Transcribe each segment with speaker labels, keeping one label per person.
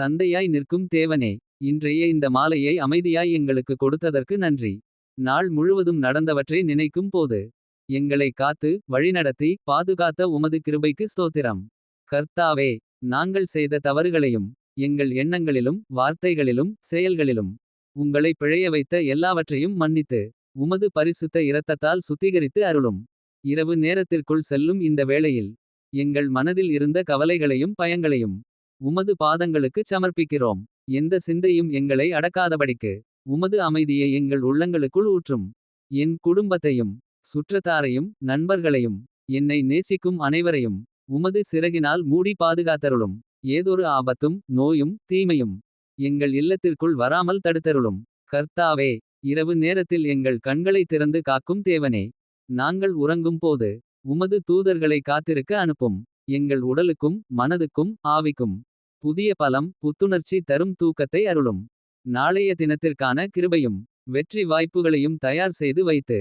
Speaker 1: தந்தையாய் நிற்கும் தேவனே இன்றைய இந்த மாலையை அமைதியாய் எங்களுக்கு கொடுத்ததற்கு நன்றி. நாள் முழுவதும் நடந்தவற்றை நினைக்கும் போது. எங்களை காத்து வழிநடத்தி பாதுகாத்த உமது கிருபைக்கு ஸ்தோத்திரம். கர்த்தாவே நாங்கள் செய்த தவறுகளையும். எங்கள் எண்ணங்களிலும் வார்த்தைகளிலும் செயல்களிலும். உங்களை பிழைய வைத்த எல்லாவற்றையும் மன்னித்து. உமது பரிசுத்த இரத்தத்தால் சுத்திகரித்து அருளும். இரவு நேரத்திற்குள் செல்லும் இந்த வேளையில். எங்கள் மனதில் இருந்த கவலைகளையும் பயங்களையும். உமது பாதங்களுக்குச் சமர்ப்பிக்கிறோம். எந்த சிந்தையும் எங்களை அடக்காதபடிக்கு. உமது அமைதியை எங்கள் உள்ளங்களுக்குள் ஊற்றும். என் குடும்பத்தையும் சுற்றத்தாரையும் நண்பர்களையும். என்னை நேசிக்கும் அனைவரையும். உமது சிறகினால் மூடி பாதுகாத்தருளும். ஏதொரு ஆபத்தும் நோயும் தீமையும். எங்கள் இல்லத்திற்குள் வராமல் தடுத்தருளும். கர்த்தாவே இரவு நேரத்தில் எங்கள் கண்களை திறந்து காக்கும் தேவனே. நாங்கள் உறங்கும் போது உமது தூதர்களை காத்திருக்க அனுப்பும். எங்கள் உடலுக்கும் மனதுக்கும் ஆவிக்கும். புதிய பலம் புத்துணர்ச்சி தரும் தூக்கத்தை அருளும். நாளைய தினத்திற்கான கிருபையும் வெற்றி வாய்ப்புகளையும் தயார் செய்து வைத்து.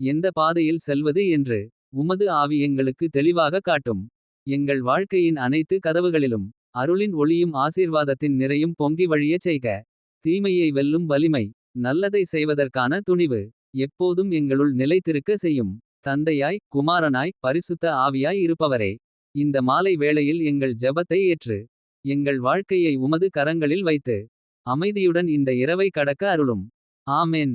Speaker 1: எந்த பாதையில் செல்வது என்று உமது ஆவி எங்களுக்கு தெளிவாக காட்டும். எங்கள் வாழ்க்கையின் அனைத்து கதவுகளிலும் அருளின் ஒளியும் ஆசீர்வாதத்தின் நிறையும் பொங்கி வழியச் செய்க. தீமையை வெல்லும் வலிமை நல்லதை செய்வதற்கான துணிவு. எப்போதும் எங்களுள் நிலைத்திருக்க செய்யும். தந்தையாய் குமாரனாய் பரிசுத்த ஆவியாய் இருப்பவரே. இந்த மாலை வேளையில் எங்கள் ஜெபத்தை ஏற்று. எங்கள் வாழ்க்கையை உமது கரங்களில் வைத்து. அமைதியுடன் இந்த இரவை கடக்க அருளும். ஆமென்.